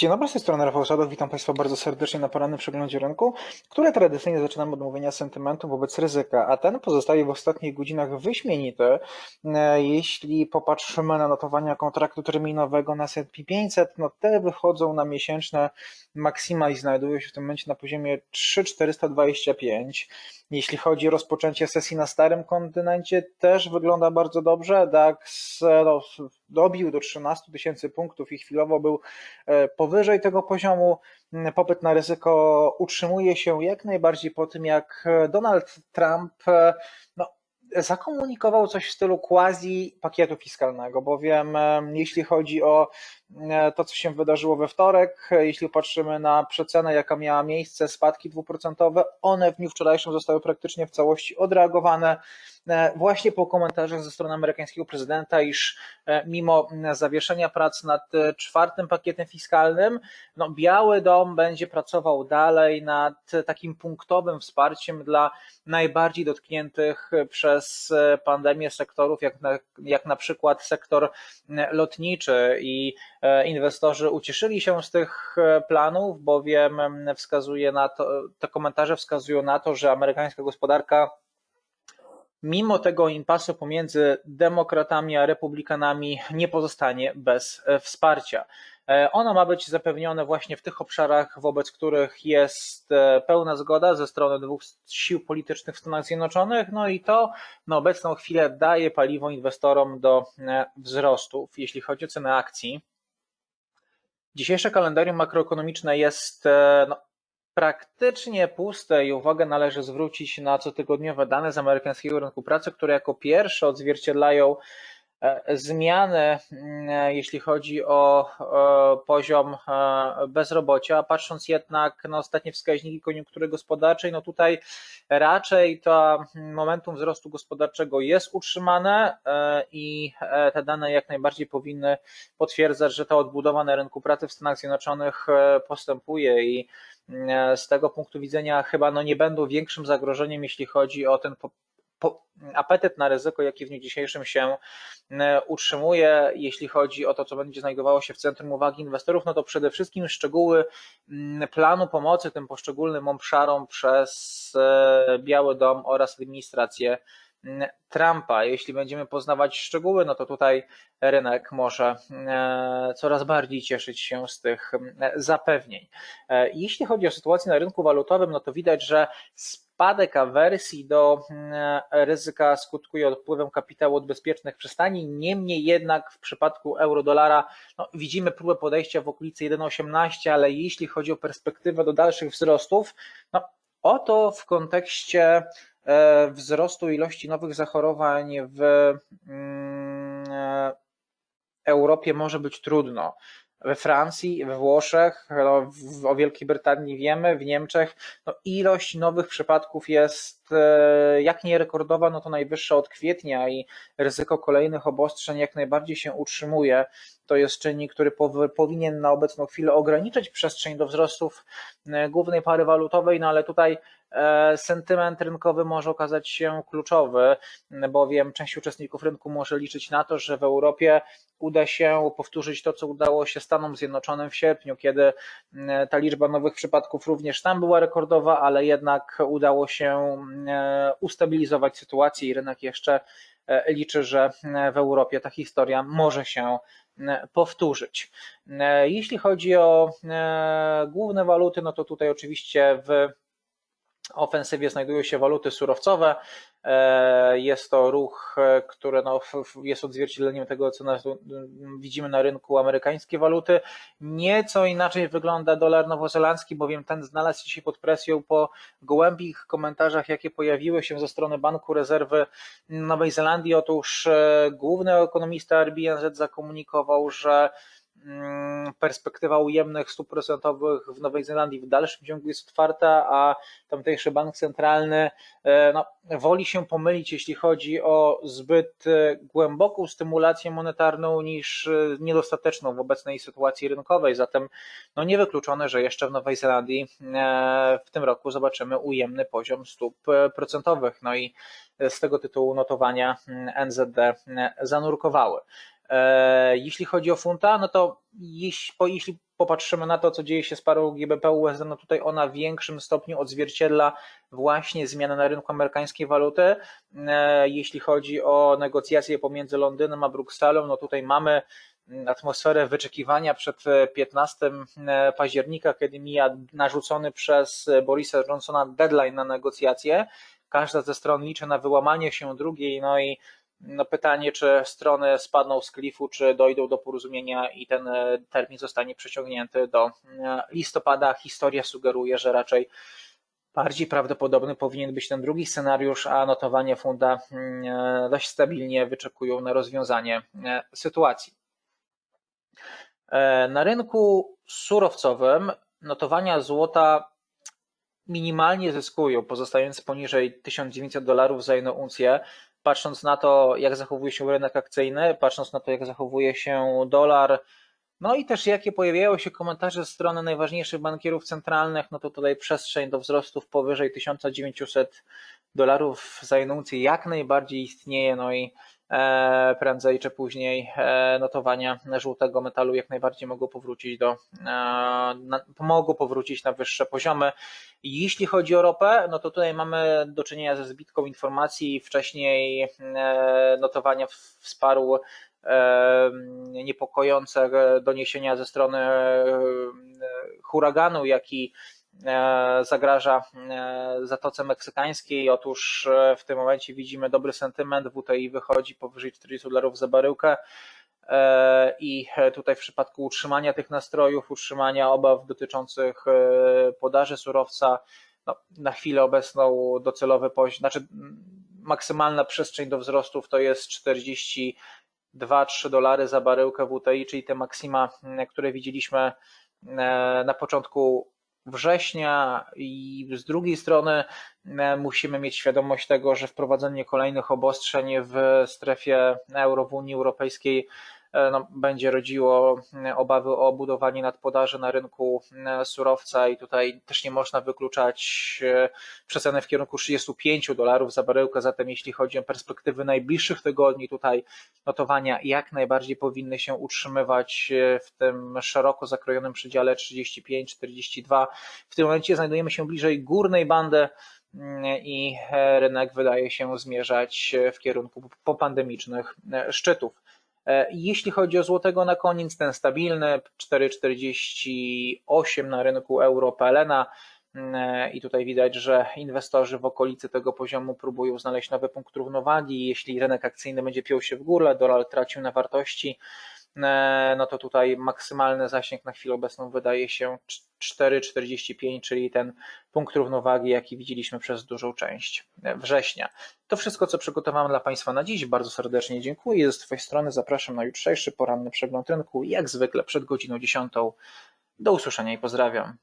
Dzień dobry, z tej strony Rafał Sadów. Witam Państwa bardzo serdecznie na porannym przeglądzie rynku, które tradycyjnie zaczynamy od mówienia sentymentu wobec ryzyka, a ten pozostaje w ostatnich godzinach wyśmienity. E, Jeśli popatrzymy na notowania kontraktu terminowego na S&P 500, no te wychodzą na miesięczne maksima i znajdują się w tym momencie na poziomie 3,425. Jeśli chodzi o rozpoczęcie sesji na starym kontynencie, też wygląda bardzo dobrze. DAX no, dobił do 13 tysięcy punktów i chwilowo był e, powyżej tego poziomu. Popyt na ryzyko utrzymuje się jak najbardziej po tym, jak Donald Trump e, no, zakomunikował coś w stylu quasi pakietu fiskalnego, bowiem e, jeśli chodzi o e, to, co się wydarzyło we wtorek, e, jeśli patrzymy na przecenę, jaka miała miejsce, spadki dwuprocentowe, one w dniu wczorajszym zostały praktycznie w całości odreagowane właśnie po komentarzach ze strony amerykańskiego prezydenta, iż mimo zawieszenia prac nad czwartym pakietem fiskalnym, no Biały Dom będzie pracował dalej nad takim punktowym wsparciem dla najbardziej dotkniętych przez pandemię sektorów, jak na, jak na przykład sektor lotniczy. I inwestorzy ucieszyli się z tych planów, bowiem wskazuje na to, te komentarze wskazują na to, że amerykańska gospodarka mimo tego impasu pomiędzy demokratami a republikanami nie pozostanie bez e, wsparcia. E, ono ma być zapewnione właśnie w tych obszarach, wobec których jest e, pełna zgoda ze strony dwóch sił politycznych w Stanach Zjednoczonych, no i to na obecną chwilę daje paliwo inwestorom do wzrostów. Jeśli chodzi o cenę akcji, dzisiejsze kalendarium makroekonomiczne jest no, praktycznie puste i uwagę należy zwrócić na cotygodniowe dane z amerykańskiego rynku pracy, które jako pierwsze odzwierciedlają e, zmiany, mm, jeśli chodzi o poziom e, bezrobocia, patrząc jednak na ostatnie wskaźniki koniunktury gospodarczej, no tutaj raczej to momentum wzrostu gospodarczego jest utrzymane e, i te dane jak najbardziej powinny potwierdzać, że ta odbudowa na rynku pracy w Stanach Zjednoczonych postępuje i E, z tego punktu widzenia chyba no nie będą większym zagrożeniem, jeśli chodzi o ten apetyt na ryzyko, jaki w dniu dzisiejszym się e, utrzymuje. Jeśli chodzi o to, co będzie znajdowało się w centrum uwagi inwestorów, no to przede wszystkim szczegóły mm, planu pomocy tym poszczególnym obszarom przez e, Biały Dom oraz administrację Trumpa. Jeśli będziemy poznawać szczegóły, no to tutaj rynek może e, coraz bardziej cieszyć się z tych e, zapewnień. Jeśli chodzi o sytuację na rynku walutowym, no to widać, że spadek awersji do ryzyka skutkuje odpływem kapitału od bezpiecznych przystani. Niemniej jednak w przypadku euro-dolara no, widzimy próbę podejścia w okolicy 1,18, ale jeśli chodzi o perspektywę do dalszych wzrostów, no, oto w kontekście E, wzrostu ilości nowych zachorowań w mm, e, Europie może być trudno. We Francji, we Włoszech, no, w, o Wielkiej Brytanii wiemy, w Niemczech no, ilość nowych przypadków jest e, jak nie rekordowa, no to najwyższa od kwietnia i ryzyko kolejnych obostrzeń jak najbardziej się utrzymuje. To jest czynnik, który powinien na obecną chwilę ograniczyć przestrzeń do wzrostów głównej pary walutowej, no ale tutaj E, sentyment rynkowy może okazać się kluczowy, bowiem część uczestników rynku może liczyć na to, że w Europie uda się powtórzyć to, co udało się Stanom Zjednoczonym w sierpniu, kiedy e, ta liczba nowych przypadków również tam była rekordowa, ale jednak udało się e, ustabilizować sytuację i rynek jeszcze liczy, że w Europie ta historia może się powtórzyć. Jeśli chodzi o główne waluty, no to tutaj oczywiście w ofensywie znajdują się waluty surowcowe. E, jest to ruch, e, który no, jest odzwierciedleniem tego, co widzimy na rynku amerykańskie waluty. Nieco inaczej wygląda dolar nowozelandzki, bowiem ten znalazł się pod presją po gołębich komentarzach, jakie pojawiły się ze strony Banku Rezerwy Nowej Zelandii. Otóż e, główny ekonomista RBNZ zakomunikował, że perspektywa ujemnych stóp procentowych w Nowej Zelandii w dalszym ciągu jest otwarta, a tamtejszy bank centralny e, no, woli się pomylić, jeśli chodzi o zbyt e, głęboką stymulację monetarną niż e, niedostateczną w obecnej sytuacji rynkowej. Zatem no, niewykluczone, że jeszcze w Nowej Zelandii w tym roku zobaczymy ujemny poziom stóp procentowych. No i z tego tytułu notowania mm, NZD zanurkowały. E, jeśli chodzi o funta, no to jeśli, popatrzymy na to, co dzieje się z parą GBP USD, no tutaj ona w większym stopniu odzwierciedla właśnie zmiany na rynku amerykańskiej waluty. E, jeśli chodzi o negocjacje pomiędzy Londynem a Brukselą, no tutaj mamy atmosferę wyczekiwania przed 15 października, kiedy mija narzucony przez Borisa Johnsona deadline na negocjacje. Każda ze stron liczy na wyłamanie się drugiej, no i no pytanie, czy strony spadną z klifu, czy dojdą do porozumienia i ten e, termin zostanie przeciągnięty do e, listopada. Historia sugeruje, że raczej bardziej prawdopodobny powinien być ten drugi scenariusz, a notowania funda mm, e, dość stabilnie wyczekują na rozwiązanie sytuacji. Na rynku surowcowym notowania złota minimalnie zyskują, pozostając poniżej 1900 dolarów za jedną uncję patrząc na to, jak zachowuje się rynek akcyjny, patrząc na to, jak zachowuje się dolar, no i też jakie pojawiają się komentarze ze strony najważniejszych bankierów centralnych, no to tutaj przestrzeń do wzrostów powyżej 1900 dolarów za uncję jak najbardziej istnieje, no i prędzej czy później e, notowania żółtego metalu jak najbardziej mogą powrócić do, e, mogą powrócić na wyższe poziomy. Jeśli chodzi o ropę, no to tutaj mamy do czynienia ze zbitką informacji. Wcześniej notowania wsparł niepokojące doniesienia ze strony huraganu, jak i E, zagraża e, Zatoce Meksykańskiej. Otóż e, w tym momencie widzimy dobry sentyment, WTI wychodzi powyżej 40 dolarów za baryłkę i tutaj w przypadku utrzymania tych nastrojów, utrzymania obaw dotyczących podaży surowca, no, na chwilę obecną docelowy poziom, znaczy maksymalna przestrzeń do wzrostów to jest 42-3 dolary za baryłkę WTI, czyli te maksima, które widzieliśmy na początku września i z drugiej strony e, musimy mieć świadomość tego, że wprowadzenie kolejnych obostrzeń w strefie euro w Unii Europejskiej no, będzie rodziło e, obawy o budowanie nadpodaży na rynku e, surowca i tutaj też nie można wykluczać przeceny w kierunku 35 dolarów za baryłkę, zatem jeśli chodzi o perspektywy najbliższych tygodni, tutaj notowania jak najbardziej powinny się utrzymywać w tym szeroko zakrojonym przedziale 35-42. W tym momencie znajdujemy się bliżej górnej bandy i rynek wydaje się zmierzać w kierunku popandemicznych szczytów. E, jeśli chodzi o złotego na koniec, ten stabilny 4,48 na rynku euro PLN. E, I tutaj widać, że inwestorzy w okolicy tego poziomu próbują znaleźć nowy punkt równowagi. Jeśli rynek akcyjny będzie piął się w górę, dolar tracił na wartości, E, no to tutaj maksymalny zasięg na chwilę obecną wydaje się 4,45, czyli ten punkt równowagi, jaki widzieliśmy przez dużą część września. To wszystko, co przygotowałem dla Państwa na dziś. Bardzo serdecznie dziękuję. Z Twojej strony zapraszam na jutrzejszy poranny przegląd rynku, jak zwykle przed godziną 10. Do usłyszenia i pozdrawiam.